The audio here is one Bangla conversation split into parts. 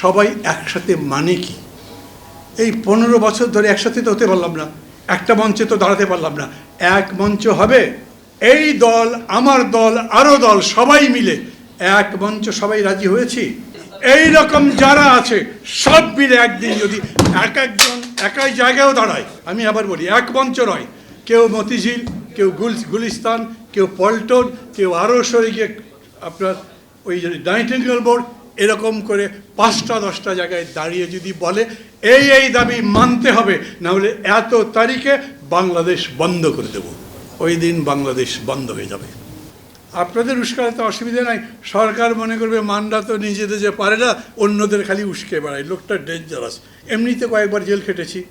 সবাই একসাথে মানে কি? এই পনেরো বছর ধরে একসাথে তো হতে পারলাম না, একটা মঞ্চে তো দাঁড়াতে পারলাম না। এক মঞ্চ হবে, এই দল, আমার দল আরও দল, সবাই মিলে। এক মঞ্চ সবাই রাজি হয়েছি? এই রকম যারা আছে, সব মিলে একদিন যদি এক একজন একাই জায়গায়ও দাঁড়ায়, আমি আবার বলি, এক মঞ্চ নয়। কেউ মতিঝিল, কেউ গুল গুলিস্তান, কেউ পল্টন, কেউ আরও সরে গিয়ে আপনার ওই নাইটেঙ্গেল বোর্ড এরকম করে পাঁচটা, দশটা জায়গায় দাঁড়িয়ে যদি বলে, এই এই দাবি মানতে হবে না হলে এত তারিখে বাংলাদেশ বন্ধ করে দেব। ওই দিন বাংলাদেশ বন্ধ হয়ে যাবে। আপনাদের উস্কাতে অসুবিধা নাই। সরকার মনে করবে, মানরা তো নিজেদের যে পারে না, অন্যদের খালি উস্কে বেড়ায়। লোকটা ডেঞ্জারাস এমনিতে কয়েকবার জেল খেটেছি।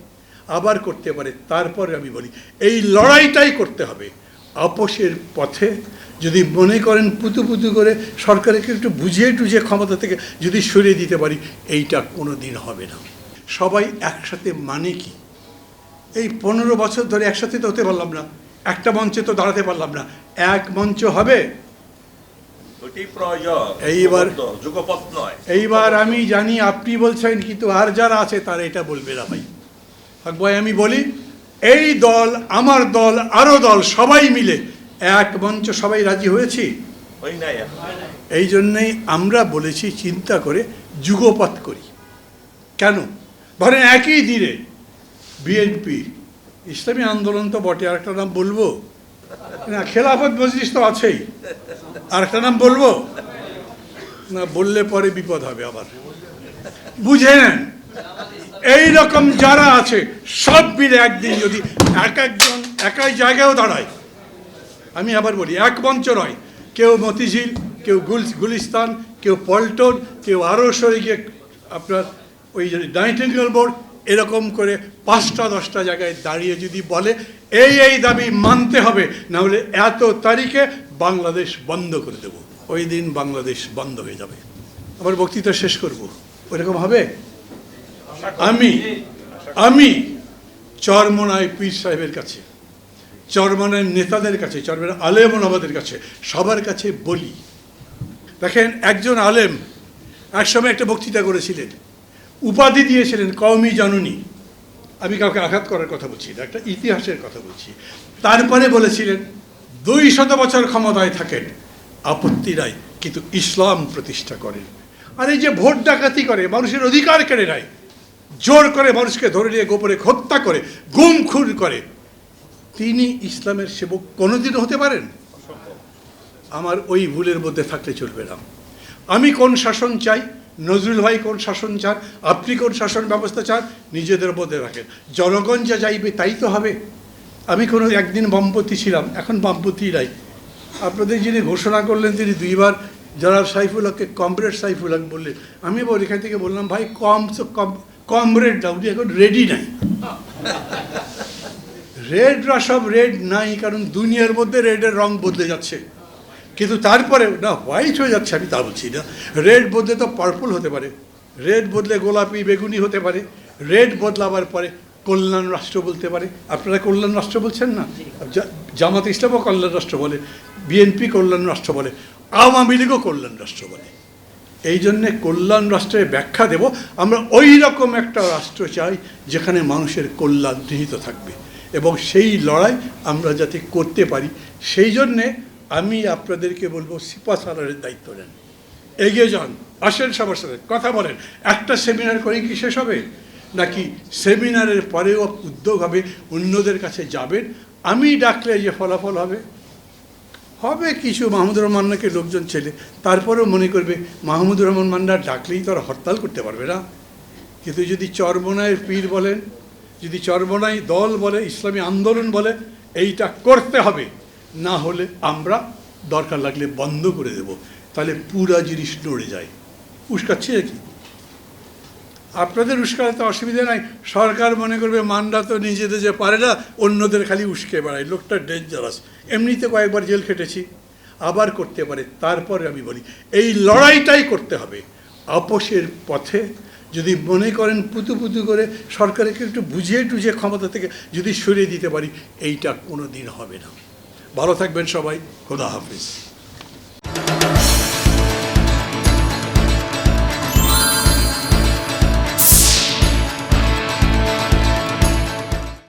আবার করতে পারে, তারপরে আমি বলি, এই লড়াইটাই করতে হবে। আপোষের পথে যদি মনে করেন পুতু পুতু করে সরকারকে একটু বুঝিয়ে টুঝিয়ে ক্ষমতা থেকে যদি সরিয়ে দিতে পারি এইটা কোনো দিন হবে না। সবাই একসাথে মানে কি? এই পনেরো বছর ধরে একসাথে তো হতে পারলাম না একটা মঞ্চে তো দাঁড়াতে পারলাম না এক মঞ্চ হবে? এইবার- এইবার আমি জানি আপনি বলছেন কিন্তু আর যারা আছে তারা এটা বলবে না ভাই। ভাই আমি বলি এই দল আমার দল আরও দল সবাই মিলে। এক মঞ্চ সবাই রাজি হয়েছি। এই জন্যই আমরা বলেছি চিন্তা করে যুগপৎ করি। কেন? ধরেন একই দিনে বিএনপি ইসলামী আন্দোলন তো বটে আরেকটা নাম বলব? না খেলাফত মজলিস তো আছেই। আরেকটা নাম বলব? না বললে পরে বিপদ হবে আবার। বুঝে নেন এই রকম যারা আছে, সব মিলে একদিন যদি এক একজন একাই জায়গায়ও দাঁড়ায়, আমি আবার বলি, এক মঞ্চ নয়। কেউ মতিঝিল, কেউ গুল গুলিস্তান, কেউ পল্টন, কেউ আরও সরে গিয়ে আপনার ওই যে নাইটেঙ্গেল বোর্ড, এরকম করে পাঁচটা, দশটা জায়গায় দাঁড়িয়ে যদি বলে, এই এই দাবি মানতে হবে না হলে এত তারিখে বাংলাদেশ বন্ধ করে দেব। ওই দিন বাংলাদেশ বন্ধ হয়ে যাবে। আবার বক্তৃতা শেষ করব। ওইরকম হবে? আমি আমি চরমনায় পীর সাহেবের কাছে চরমানের নেতাদের কাছে চরমানের আলেম আমাদের কাছে, সবার কাছে বলি। দেখেন, একজন আলেম একসময় একটা বক্তৃতা করেছিলেন, উপাধি দিয়েছিলেন কওমি জানুনি। আমি কাউকে আঘাত করার কথা বলছি না, একটা ইতিহাসের কথা বলছি। তারপরে বলেছিলেন, দুই শত বছর ক্ষমতায় থাকেন আপত্তি নাই কিন্তু ইসলাম প্রতিষ্ঠা করেন। আর এই যে ভোট ডাকাতি করে, মানুষের অধিকার কেড়ে নেয় জোর করে মানুষকে ধরে নিয়ে গোপনে হত্যা করে গুম খুন করে। তিনি ইসলামের সেবক কোনোদিনও হতে পারেন? আমার ওই ভুলের মধ্যে থাকলে চলবে না। আমি কোন শাসন চাই? নজরুল ভাই কোন শাসন চান? আপনি কোন শাসন ব্যবস্থা চান? নিজেদের মধ্যে রাখেন। জনগণ যা যাইবে তাই তো হবে। আমি কোনো একদিন বামপন্থী ছিলাম, এখন বামপন্থী নাই। আপনাদের যিনি ঘোষণা করলেন, তিনি দুইবার জনাব সাইফুল হককে, কমরেড সাইফুল হক বললেন। আমি এবার এখান থেকে বললাম, ভাই, কম কম কমরেড উনি এখন রেডি নাই। রেডরা সব রেড নাই কারণ দুনিয়ার মধ্যে রেডের রং বদলে যাচ্ছে। কিন্তু তারপরে না হোয়াইট হয়ে যাচ্ছে আমি তা বলছি না। রেড বদলে তো পার্পল হতে পারে। রেড বদলে গোলাপি বেগুনি হতে পারে। রেড বদলাবার পরে কল্যাণ রাষ্ট্র বলতে পারে। আপনারা কল্যাণ রাষ্ট্র বলছেন না? জামাত ইসলামও কল্যাণ রাষ্ট্র বলে বিএনপি কল্যাণ রাষ্ট্র বলে আওয়ামী লীগও কল্যাণ রাষ্ট্র বলে। এই জন্যে কল্যাণ রাষ্ট্রের ব্যাখ্যা দেব। আমরা ওই রকম একটা রাষ্ট্র চাই, যেখানে মানুষের কল্যাণ নিহিত থাকবে। এবং সেই লড়াই আমরা যাতে করতে পারি, সেই জন্যে আমি আপনাদেরকে বলব, সিপা সালারের দায়িত্ব নেন। এগিয়ে যান, আসেন সবার সাথে, কথা বলেন। একটা সেমিনার করে কি শেষ হবে? নাকি সেমিনারের পরেও উদ্যোগ হবে, অন্যদের কাছে যাবেন? আমি ডাকলে যে ফলাফল হবে? হবে কিছু মাহমুদুর রহমান লোকজন ছেলে? তারপরেও মনে করবে, মাহমুদুর রহমান মান্না ডাকলেই তো আর হরতাল করতে পারবে না। কিন্তু যদি চরমনায়ের পীর বলেন, যদি চরমনাই দল বলে, ইসলামী আন্দোলন বলে, এইটা করতে হবে। না হলে আমরা দরকার লাগলে বন্ধ করে দেব। তাহলে পুরা জিনিস নড়ে যায়। উস্কাচ্ছে কি আপনাদের উস্কাতে অসুবিধা নাই। সরকার মনে করবে মান্ডা তো নিজেদের যে পারে না, অন্যদের খালি উস্কে বেড়ায়। লোকটা ডেঞ্জারাস এমনিতে কয়েকবার জেল খেটেছি, আবার করতে পারে, তারপরে আমি বলি, এই লড়াইটাই করতে হবে। আপোষের পথে যদি মনে করেন পুতু পুতু করে সরকারকে একটু বুঝিয়ে টুঝিয়ে ক্ষমতা থেকে যদি সরিয়ে দিতে পারি, এইটা কোনো দিন হবে না। ভালো থাকবেন সবাই, খোদা হাফিজ।